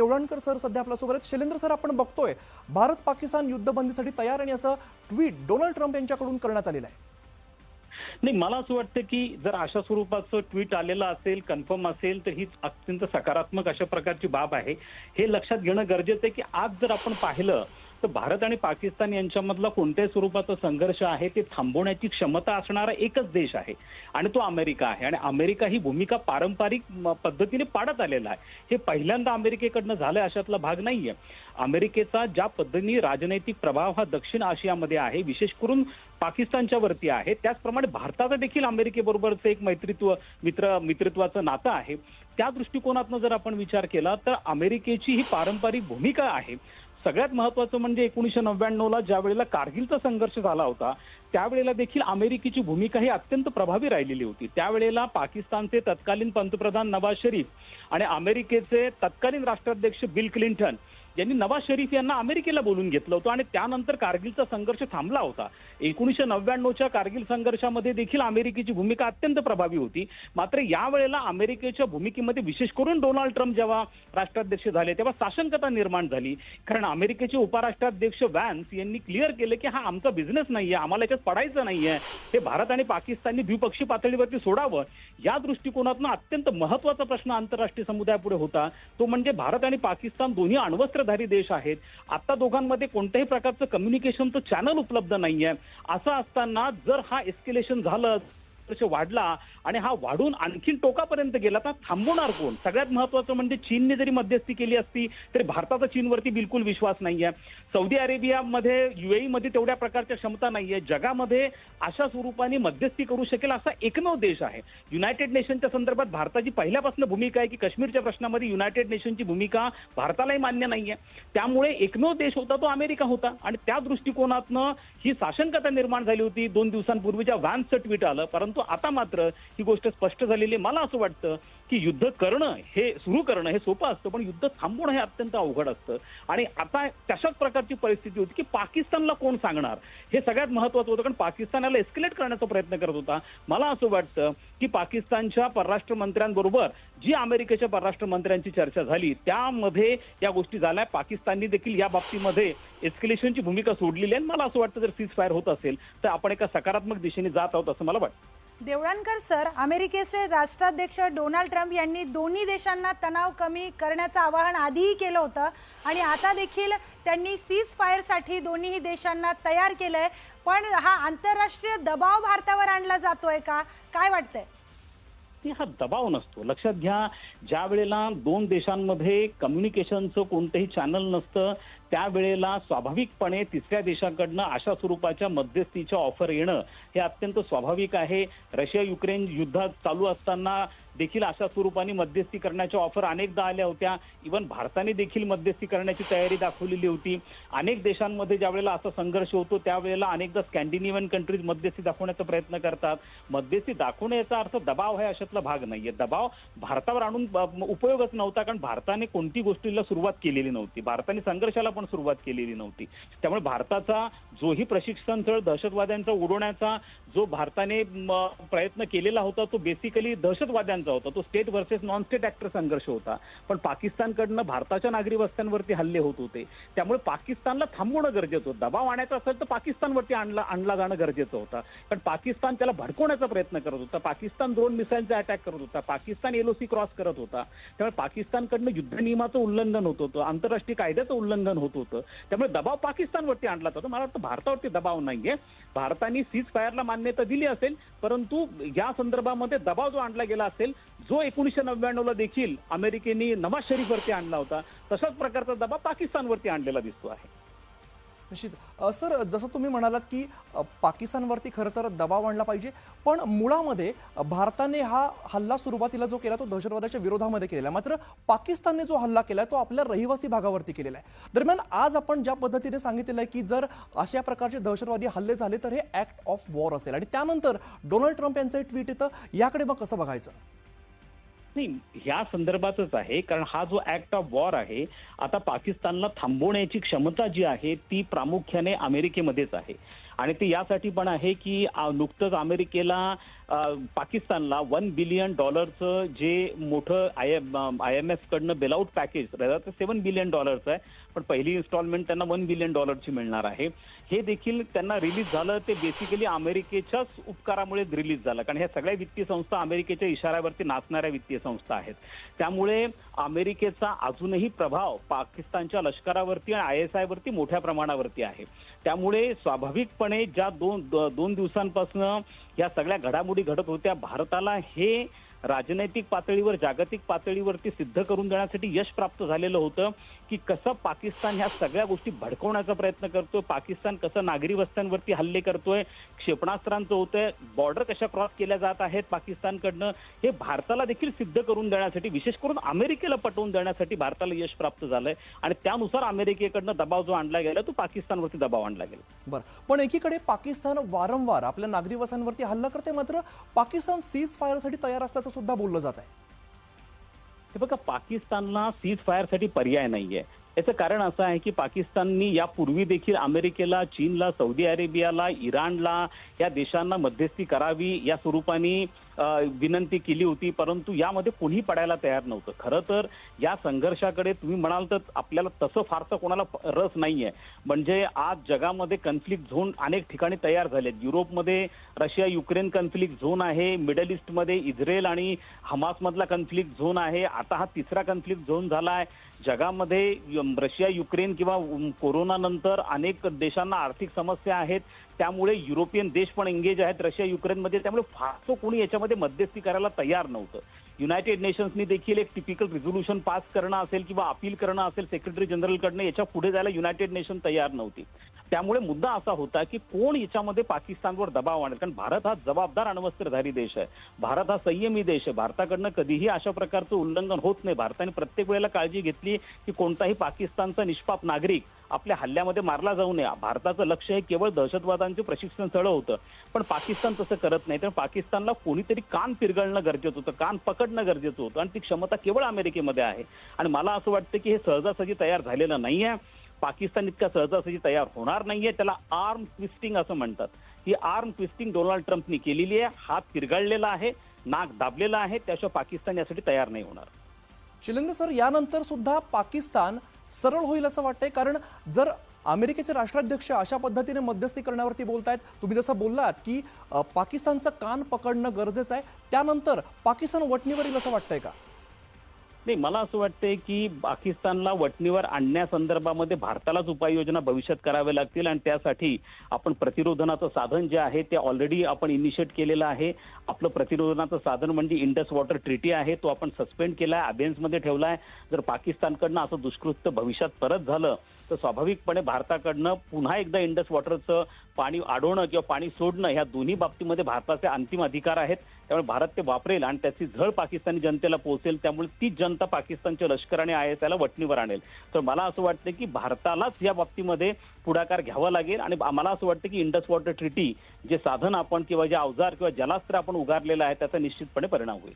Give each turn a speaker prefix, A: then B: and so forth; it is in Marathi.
A: देवळणकर सर सध्या आपल्यासोबत आहेत. शैलेंद्र सर आपण बघतोय भारत पाकिस्तान युद्धबंदीसाठी तयार आणि असं ट्विट डोनाल्ड ट्रम्प यांच्याकडून करण्यात आलेलं आहे.
B: नाही मला असं वाटतं की जर अशा स्वरूपाचं ट्विट आलेलं असेल कन्फर्म असेल तर हीच अत्यंत सकारात्मक अशा प्रकारची बाब आहे. हे लक्षात घेणं गरजेचं आहे की आज जर आपण पाहिलं तर भारत आणि पाकिस्तान यांच्यामधला कोणत्याही स्वरूपाचा संघर्ष आहे ते थांबवण्याची क्षमता असणारा एकच देश आहे आणि तो अमेरिका आहे. आणि अमेरिका ही भूमिका पारंपरिक पद्धतीने पाडत आलेला आहे. हे पहिल्यांदा अमेरिकेकडनं झालंय अशातला भाग नाहीये. अमेरिकेचा ज्या पद्धतीने राजनैतिक प्रभाव हा दक्षिण आशियामध्ये आहे विशेष करून पाकिस्तानच्या वरती आहे त्याचप्रमाणे भारताचं देखील अमेरिकेबरोबरचं एक मैत्रित्व मित्र मित्रत्वाचं नातं आहे. त्या दृष्टिकोनातनं जर आपण विचार केला तर अमेरिकेची ही पारंपरिक भूमिका आहे. सगळ्यात महत्वाचं म्हणजे एकोणीसशे नव्याण्णवला ज्या वेळेला कारगिलचा संघर्ष झाला होता त्यावेळेला देखील अमेरिकेची भूमिका ही अत्यंत प्रभावी राहिलेली होती. त्यावेळेला पाकिस्तानचे तत्कालीन पंतप्रधान नवाज शरीफ आणि अमेरिकेचे तत्कालीन राष्ट्राध्यक्ष बिल क्लिंटन यांनी नवाज शरीफ यांना अमेरिकेला बोलून घेतलं होतं आणि त्यानंतर कारगिलचा संघर्ष थांबला होता. एकोणीशे नव्याण्णवच्या कारगिल संघर्षामध्ये देखील अमेरिकेची भूमिका अत्यंत प्रभावी होती. मात्र यावेळेला अमेरिकेच्या भूमिकेमध्ये विशेष करून डोनाल्ड ट्रम्प जेव्हा राष्ट्राध्यक्ष झाले तेव्हा साशंकता निर्माण झाली. कारण अमेरिकेचे उपराष्ट्राध्यक्ष वॅन्स यांनी क्लिअर केलं की हा आमचा बिझनेस नाहीये आम्हाला याच्यात पडायचं नाहीये. हे भारत आणि पाकिस्तानने द्विपक्षीय पातळीवरती सोडावं या दृष्टिकोनातून अत्यंत महत्त्वाचा प्रश्न आंतरराष्ट्रीय समुदायापुढे होता. तो म्हणजे भारत आणि पाकिस्तान दोन्ही अण्वस्त्रधारी देश आहेत. आता दोघांमध्ये कोणत्याही प्रकारचं कम्युनिकेशनचं चॅनल उपलब्ध नाहीये. असं असताना जर हा एस्केलेशन झालं संघर्ष वाढला आणि हा वाढून आणखीन टोकापर्यंत गेला तर थांबवणार कोण? सगळ्यात महत्वाचं म्हणजे चीनने जरी मध्यस्थी केली असती तरी भारताचा चीनवरती बिलकुल विश्वास नाहीये. सौदी अरेबियामध्ये युएई मध्ये तेवढ्या प्रकारच्या क्षमता नाहीये. जगामध्ये अशा स्वरूपाने मध्यस्थी करू शकेल असा एकमेव देश आहे. युनायटेड नेशनच्या संदर्भात भारताची पहिल्यापासून भूमिका आहे की काश्मीरच्या प्रश्नामध्ये युनायटेड नेशनची भूमिका भारतालाही मान्य नाहीये. त्यामुळे एकमेव देश होता तो अमेरिका होता. आणि त्या दृष्टिकोनातनं ही साशंकता निर्माण झाली होती. दोन दिवसांपूर्वीच्या व्हॅन्सचं ट्विट आलं. परंतु आता मात्र ही गोष्ट स्पष्ट झालेली आहे. मला असं वाटतं की युद्ध करणं हे सुरू करणं हे सोपं असतं पण युद्ध थांबवणं हे अत्यंत अवघड असतं. आणि आता तशाच प्रकारची परिस्थिती होती की पाकिस्तानला कोण सांगणार? हे सगळ्यात महत्वाचं होतं कारण पाकिस्तान याला एस्केलेट करण्याचा प्रयत्न करत होता. मला असं वाटतं की पाकिस्तानच्या परराष्ट्र मंत्र्यांबरोबर जी अमेरिकेच्या परराष्ट्र मंत्र्यांची चर्चा झाली त्यामध्ये या गोष्टी झाल्या. पाकिस्ताननी देखील या बाबतीमध्ये एस्केलेशनची भूमिका सोडलेली आहे. आणि मला असं वाटतं जर सीज फायर होत असेल तर आपण एका सकारात्मक दिशेने जात आहोत असं मला वाटतं.
C: देवळणकर सर अमेरिकेचे राष्ट्राध्यक्ष डोनाल्ड ट्रम्प यांनी दोन्ही देशांना तणाव कमी करण्याचं आवाहन आधीही केलं होतं आणि आता देखील त्यांनी सीज फायरसाठी दोन्हीही देशांना तयार केलंय. पण हा आंतरराष्ट्रीय दबाव भारतावर आणला जातोय का? काय वाटतंय?
B: व्यक्ती हा दबाव नसतो. लक्षात घ्या ज्या वेळेला दोन देशांमध्ये कम्युनिकेशनचं कोणतंही चॅनल नसतं त्यावेळेला स्वाभाविकपणे तिसऱ्या देशाकडनं अशा स्वरूपाच्या मध्यस्थीच्या ऑफर येणं हे अत्यंत स्वाभाविक आहे. रशिया युक्रेन युद्धात चालू असताना देखील अशा स्वरूपाने मध्यस्थी करण्याच्या ऑफर अनेकदा आल्या होत्या. इवन भारताने देखील मध्यस्थी करण्याची तयारी दाखवलेली होती. अनेक देशांमध्ये ज्या वेळेला असा संघर्ष होतो त्यावेळेला अनेकदा स्कॅन्डिनेव्हियन कंट्रीज मध्यस्थी दाखवण्याचा प्रयत्न करतात. मध्यस्थी दाखवण्याचा अर्थ दबाव आहे अशातला भाग नाहीये. दबाव भारतावर आणून उपयोगच नव्हता कारण भारताने कोणती गोष्टीला सुरुवात केलेली नव्हती. भारताने संघर्षाला पण सुरुवात केलेली नव्हती. त्यामुळे भारताचा जोही प्रशिक्षण स्थळ दहशतवाद्यांचा उडवण्याचा जो भारताने प्रयत्न केलेला होता तो बेसिकली दहशतवाद्यांचा होता. तो state versus non state actor संघर्ष होता. पण पाकिस्तानकडनं भारताच्या नागरी वस्त्यांवरती हल्ले होत होते. त्यामुळे पाकिस्तानला थांबवणं गरजेचं होतं. दबाव आणायचा असेल तर पाकिस्तानवरती आणला आणला जाणं गरजेचं होतं. कारण पाकिस्तान त्याला भडकवण्याचा प्रयत्न करत होता. पाकिस्तान ड्रोन मिसाईलचा अटॅक करत होता. पाकिस्तान एलओसी क्रॉस करत होता. त्यामुळे पाकिस्तानकडनं युद्ध नियमाचं उल्लंघन होत होतं. आंतरराष्ट्रीय कायद्याचं उल्लंघन होत होतं. त्यामुळे दबाव पाकिस्तानवरती आणला जातो. मला वाटतं भारतावरती दबाव नाहीये. भारताने सीज फायरला मान्यता दिली असेल. परंतु या संदर्भामध्ये दबाव जो आणला गेला असेल जो एकोणीशे नव्याण्णवला देखील अमेरिकेने नवाज शरीफवरती आणला होता तशाच प्रकारचा दबाव पाकिस्तानवरती आणलेला दिसतो आहे.
A: निश्चित. सर जसं तुम्ही म्हणालात की पाकिस्तानवरती खरं तर दबाव आणला पाहिजे पण मुळामध्ये भारताने हा हल्ला सुरुवातीला जो केला तो दहशतवादाच्या विरोधामध्ये केलेला आहे. मात्र पाकिस्तानने जो हल्ला केला तो आपल्या रहिवासी भागावरती केलेला आहे. दरम्यान आज आपण ज्या पद्धतीने सांगितलेलं आहे की जर अशा प्रकारचे दहशतवादी हल्ले झाले तर हे ऍक्ट ऑफ वॉर असेल. आणि त्यानंतर डोनाल्ड ट्रम्प यांचं ट्विट येतं याकडे मग कसं बघायचं?
B: नाही ह्या संदर्भातच आहे कारण हा जो ऍक्ट ऑफ वॉर आहे आता पाकिस्तानला थांबवण्याची क्षमता जी आहे ती प्रामुख्याने अमेरिकेमध्येच आहे. आणि ते यासाठी पण आहे की नुकतंच अमेरिकेला पाकिस्तानला वन बिलियन डॉलरचं जे मोठं आय आय एम एफ कडनं बेलआउट पॅकेज ते सेवन बिलियन डॉलरचं आहे. पण पहिली इन्स्टॉलमेंट त्यांना वन बिलियन डॉलरची मिळणार आहे. हे देखील त्यांना रिलीज झालं ते बेसिकली अमेरिकेच्याच उपकारामुळे रिलीज झालं. कारण ह्या सगळ्या वित्तीय संस्था अमेरिकेच्या इशाऱ्यावरती नाचणाऱ्या वित्तीय संस्था आहेत. त्यामुळे अमेरिकेचा अजूनही प्रभाव पाकिस्तानच्या लष्करावरती आणि आय एस आयवरती मोठ्या प्रमाणावरती आहे. त्यामुळे स्वाभाविकपणे ज्या दोन दोन दिवसांपासून या सगळ्या घडामोडी घडत होत्या भारताला हे राजनैतिक पातळीवर जागतिक पातळीवरती सिद्ध करून देण्यासाठी यश प्राप्त झालेलं होतं. की कसं पाकिस्तान ह्या सगळ्या गोष्टी भडकवण्याचा प्रयत्न करतोय पाकिस्तान कसं नागरी वस्त्यांवरती हल्ले करतोय क्षेपणास्त्रांचं होतंय बॉर्डर कशा क्रॉस केल्या जात आहेत पाकिस्तानकडनं हे भारताला देखील सिद्ध करून देण्यासाठी विशेष करून अमेरिकेला पटवून देण्यासाठी भारताला यश प्राप्त झालंय. आणि त्यानुसार अमेरिकेकडनं दबाव जो आणला गेला तो पाकिस्तानवरती दबाव आणला गेला.
A: बरं. पण एकीकडे पाकिस्तान वारंवार आपल्या नागरी वस्त्यांवरती हल्ला करते मात्र पाकिस्तान सीज फायरसाठी तयार असल्याचं सुद्धा बोललं जात आहे
B: हे बघा पाकिस्तानला सीज फायरसाठी पर्याय नाहीये. याचं कारण असं आहे की पाकिस्ताननी यापूर्वी देखील अमेरिकेला चीनला सौदी अरेबियाला इराणला या देशांना मध्यस्थी करावी या स्वरूपाने विनंती केली होती. परंतु यामध्ये कोणी पडायला तयार नव्हतं. खरं तर या संघर्षाकडे तुम्ही म्हणाल तर आपल्याला तसं फारसं कोणाला रस नाही आहे म्हणजे आज जगामध्ये कन्फ्लिक्ट झोन अनेक ठिकाणी तयार झालेत. युरोपमध्ये रशिया युक्रेन कन्फ्लिक्ट झोन आहे. मिडल ईस्टमध्ये इस्रायल आणि हमासमधला कन्फ्लिक्ट झोन आहे. आता हा तिसरा कन्फ्लिक्ट झोन झाला आहे जगामध्ये रशिया युक्रेन किंवा कोरोनानंतर अनेक देशांना आर्थिक समस्या आहेत. त्यामुळे युरोपियन देश पण एंगेज आहेत. रशिया युक्रेनमध्ये त्यामुळे फारसं कोणी याच्यामध्ये मध्यस्थी करायला तयार नव्हतं. युनायटेड नेशन्सनी देखील एक टिपिकल रिझोल्युशन पास करणं असेल किंवा अपील करणं असेल सेक्रेटरी जनरलकडनं याच्यापुढे जायला युनायटेड नेशन तयार नव्हती. त्यामुळे मुद्दा असा होता की कोण याच्यामध्ये पाकिस्तानवर दबाव आणेल? कारण भारत हा जबाबदार अण्वस्त्रधारी देश आहे. भारत हा संयमी देश आहे. भारताकडनं कधीही अशा प्रकारचं उल्लंघन होत नाही. भारताने प्रत्येक वेळेला काळजी घेतली की कोणताही पाकिस्तानचा निष्पाप नागरिक आपल्या हल्ल्यामध्ये मारला जाऊ नये. भारताचं लक्ष हे केवळ दहशतवादांचे प्रशिक्षण स्थळ होतं. पण पाकिस्तान तसं करत नाही. तर पाकिस्तानला कोणीतरी कान पिरगळणं गरजेचं होतं कान पकडणं गरजेचं होतं. आणि ती क्षमता केवळ अमेरिकेमध्ये आहे. आणि मला असं वाटतं की हे सहजासहजी तयार झालेलं नाहीये पाकिस्तान इतका सहजासहजी तयार होणार नाहीये त्याला आर्म ट्विस्टिंग असं म्हणतात. ही आर्म ट्विस्टिंग डोनाल्ड ट्रम्पनी केलेली आहे. हात पिरगळलेला आहे. नाक दाबलेला आहे. त्याशिवाय पाकिस्तान यासाठी तयार नाही होणार.
A: शिलिंग सर यानंतर सुद्धा पाकिस्तान सरळ होईल असं वाटतंय. कारण जर अमेरिकेचे राष्ट्राध्यक्ष अशा पद्धतीने मध्यस्थी करण्यावरती बोलतायत तुम्ही जसं बोललात की पाकिस्तानचं कान पकडणं गरजेचं आहे त्यानंतर पाकिस्तान वटणीवर येईल असं वाटतंय का?
B: नाही मला असं वाटतंय की पाकिस्तानला वटणीवर आणण्यासंदर्भामध्ये भारतालाच उपाययोजना भविष्यात कराव्या लागतील आणि त्यासाठी आपण प्रतिरोधनाचं साधन जे आहे ते ऑलरेडी आपण इनिशिएट केलेलं आहे. आपलं प्रतिरोधनाचं साधन म्हणजे इंडस वॉटर ट्रिटी आहे तो आपण सस्पेंड केला केलाय अबेन्समध्ये आहे जर पाकिस्तानकडनं असं दुष्कृत्य भविष्यात परत झालं तर स्वाभाविकपणे भारताकडनं पुन्हा एकदा इंडस वॉटरचं पाणी अडवणं किंवा पाणी सोडणं ह्या दोन्ही बाबतीमध्ये भारताचे अंतिम अधिकार आहेत. त्यामुळे भारत ते वापरेल आणि त्याची झळ पाकिस्तानी जनतेला पोहोचेल. त्यामुळे तीच जनता पाकिस्तानच्या लष्कराने आहे आय एस आयला वटणीवर आणेल. तर मला असं वाटतं की भारतालाच या बाबतीमध्ये पुढाकार घ्यावा लागेल आणि मला असं वाटतं की इंडस वॉटर ट्रिटी जे साधन आपण किंवा जे अवजार किंवा जलास्त्र आपण उगारलेलं आहे त्याचा निश्चितपणे परिणाम होईल.